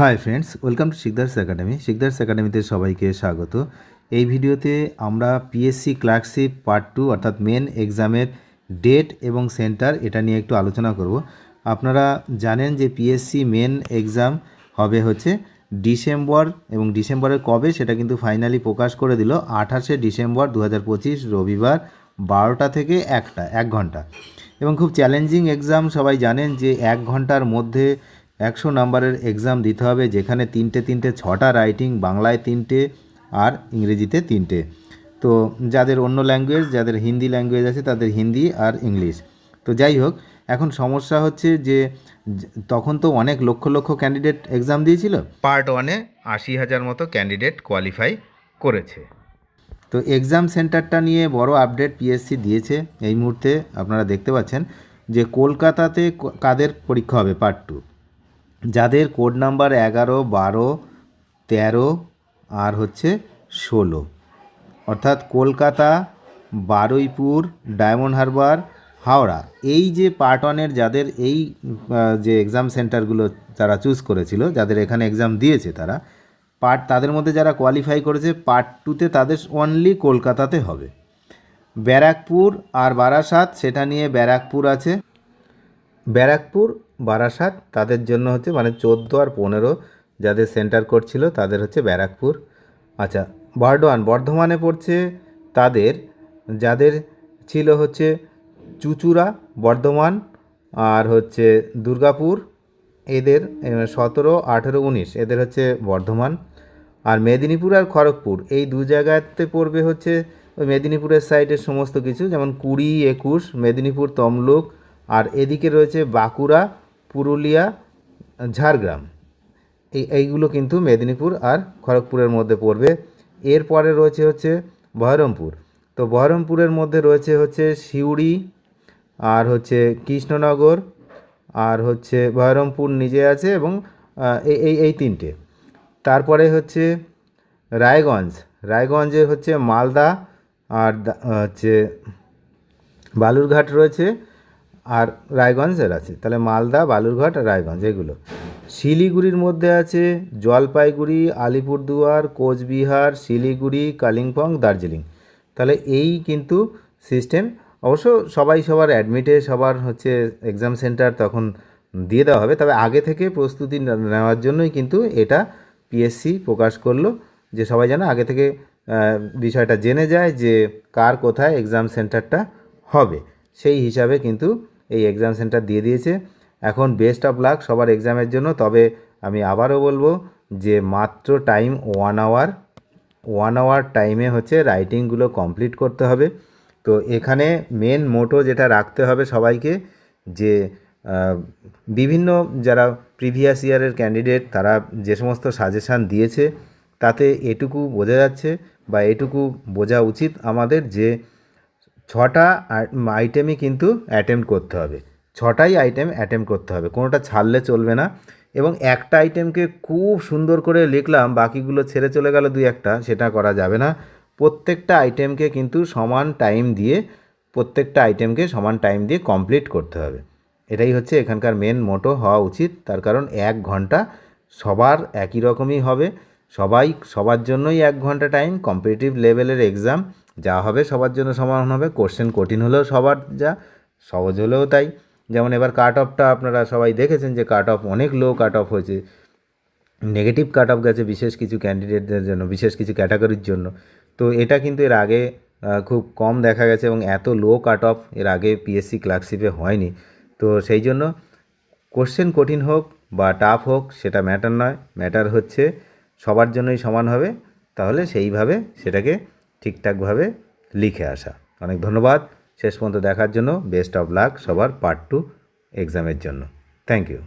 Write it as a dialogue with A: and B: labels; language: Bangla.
A: Hi friends welcome to Sikdar's academy Sikdar's একাডেমিতে সবাইকে স্বাগত। এই ভিডিওতে আমরা পিএসসি ক্লার্কশিপ পার্ট টু অর্থাৎ মেন এক্সামের ডেট এবং সেন্টার এটা নিয়ে একটু আলোচনা করব। আপনারা জানেন যে পিএসসি মেন এক্সাম হবে হচ্ছে ডিসেম্বর এবং ডিসেম্বরের কবে? সেটা কিন্তু ফাইনালি প্রকাশ করে দিল আঠাশে ডিসেম্বর দু হাজার পঁচিশ, রবিবার বারোটা থেকে একটা, এক ঘণ্টা। এবং খুব চ্যালেঞ্জিং এক্সাম সবাই জানেন যে এক ঘণ্টার মধ্যে একশো নাম্বারের এক্সাম দিতে হবে যেখানে তিনটে তিনটে ছটা রাইটিং বাংলায় তিনটে আর ইংরেজিতে তিনটে। তো যাদের অন্য ল্যাঙ্গুয়েজ যাদের হিন্দি ল্যাঙ্গুয়েজ আছে তাদের হিন্দি আর ইংলিশ। তো যাই হোক এখন সমস্যা হচ্ছে যে তখন তো অনেক লক্ষ লক্ষ ক্যান্ডিডেট এক্সাম দিয়েছিল। পার্ট ওয়ানে আশি হাজার মতো ক্যান্ডিডেট কোয়ালিফাই করেছে। তো এক্সাম সেন্টারটা নিয়ে বড় আপডেট পিএসসি দিয়েছে। এই মুহূর্তে আপনারা দেখতে পাচ্ছেন যে কলকাতাতে কাদের পরীক্ষা হবে পার্ট টু যাদের কোড নাম্বার এগারো, বারো, তেরো আর হচ্ছে ষোলো। অর্থাৎ কলকাতা, বারুইপুর, ডায়মন্ড হারবার, হাওড়া। এই যে পার্ট ওয়ানের যাদের এই যে এক্সাম সেন্টারগুলো তারা চুজ করেছিল, যাদের এখানে এক্সাম দিয়েছে তারা পার্ট তাদের মধ্যে যারা কোয়ালিফাই করেছে পার্ট টুতে তাদের অনলি কলকাতাতে হবে। ব্যারাকপুর আর বারাসাত, সেটা নিয়ে ব্যারাকপুর আছে। ব্যারাকপুর, বারাসাত, তাদের জন্য হচ্ছে মানে চোদ্দ আর পনেরো যাদের সেন্টার করছিল তাদের হচ্ছে ব্যারাকপুর। আচ্ছা বর্ধমান, বর্ধমানে পড়ছে তাদের, যাদের ছিল হচ্ছে চুচুড়া, বর্ধমান আর হচ্ছে দুর্গাপুর, এদের সতেরো, আঠেরো, উনিশ, এদের হচ্ছে বর্ধমান। আর মেদিনীপুর আর খড়গপুর, এই দু জায়গাতে পড়বে হচ্ছে ওই মেদিনীপুরের সাইডের সমস্ত কিছু, যেমন কুড়ি, একুশ, মেদিনীপুর, তমলুক আর এদিকে রয়েছে বাঁকুড়া, পুরুলিয়া, ঝাড়গ্রাম। এই, এইগুলো কিন্তু মেদিনীপুর আর খড়গপুরের মধ্যে পড়বে। এরপরে রয়েছে হচ্ছে বহরমপুর। তো বহরমপুরের মধ্যে রয়েছে হচ্ছে সিউড়ি, আর হচ্ছে কৃষ্ণনগর, আর হচ্ছে বহরমপুর নিজে আছে এবং এই এই তিনটে। তারপরে হচ্ছে রায়গঞ্জ। রায়গঞ্জে হচ্ছে মালদা, আর হচ্ছে বালুরঘাট রয়েছে। আর রায়গঞ্জের আছে। তাহলে মালদা, বালুরঘাট রায়গঞ্জ, এগুলো। শিলিগুড়ির মধ্যে আছে জলপাইগুড়ি, আলিপুরদুয়ার, কোচবিহার, শিলিগুড়ি, কালিম্পং, দার্জিলিং। তাহলে এই কিন্তু সিস্টেম অবশ্য সবাই সবার অ্যাডমিটে সবার হচ্ছে এক্সাম সেন্টার তখন দিয়ে দেওয়া হবে। তবে আগে থেকে প্রস্তুতি নেওয়ার জন্যই কিন্তু এটা পিএসসি প্রকাশ করল যে সবাই যেন আগে থেকে বিষয়টা জেনে যায় যে কার কোথায় এক্সাম সেন্টারটা হবে। সেই হিসাবে কিন্তু এই এক্সাম সেন্টার দিয়ে দিয়েছে। এখন বেস্ট অফ লাক সবার এক্সামের জন্য। তবে আমি আবারও বলব যে মাত্র time one hour one hour টাইমে হচ্ছে রাইটিংগুলো কমপ্লিট করতে হবে। তো এখানে মেন মোটো যেটা রাখতে হবে সবাইকে যে বিভিন্ন যারা প্রিভিয়াস ইয়ারের ক্যান্ডিডেট তারা যে সমস্ত সাজেশান দিয়েছে, তাতে এটুকু বোঝা যাচ্ছে বা এটুকু বোঝা উচিত আমাদের যে ছটা আইটেমই কিন্তু অ্যাটেম্প করতে হবে। ছটাই আইটেম অ্যাটেম্প করতে হবে। কোনোটা ছাড়লে চলবে না। এবং একটা আইটেমকে খুব সুন্দর করে লিখলাম, বাকিগুলো ছেড়ে চলে গেল দুই একটা, সেটা করা যাবে না। প্রত্যেকটা আইটেমকে কিন্তু সমান টাইম দিয়ে, প্রত্যেকটা আইটেমকে সমান টাইম দিয়ে কমপ্লিট করতে হবে। এটাই হচ্ছে এখানকার মেন মোটো হওয়া উচিত। তার কারণ এক ঘণ্টা সবার একই রকমই হবে। সবাই, সবার জন্যই এক ঘণ্টা টাইম কম্পিটিটিভ লেভেলের এক্সাম যা হবে সবার জন্য সমান হবে। কোশ্চেন কঠিন হলেও সবার যা, সহজ হলেও তাই। যেমন এবার কাট অফটা আপনারা সবাই দেখেছেন যে কাট অফ অনেক লো কাট অফ হয়েছে। নেগেটিভ কাট অফ গেছে বিশেষ কিছু ক্যান্ডিডেটদের জন্য, বিশেষ কিছু ক্যাটাগরির জন্য। তো এটা কিন্তু এর আগে খুব কম দেখা গেছে এবং এত লো কাট অফ এর আগে পিএসসি ক্লার্কশিপে হয়নি। তো সেই জন্য কোশ্চেন কঠিন হোক বা টাফ হোক, সেটা ম্যাটার নয়। ম্যাটার হচ্ছে সবার জন্যই সমান হবে। তাহলে সেইভাবে সেটাকে ঠিকঠাকভাবে লিখে আসা। অনেক ধন্যবাদ। শেষ পর্যন্ত দেখার জন্য বেস্ট অফ লাক সবার পার্ট টু এক্সামের জন্য। Thank you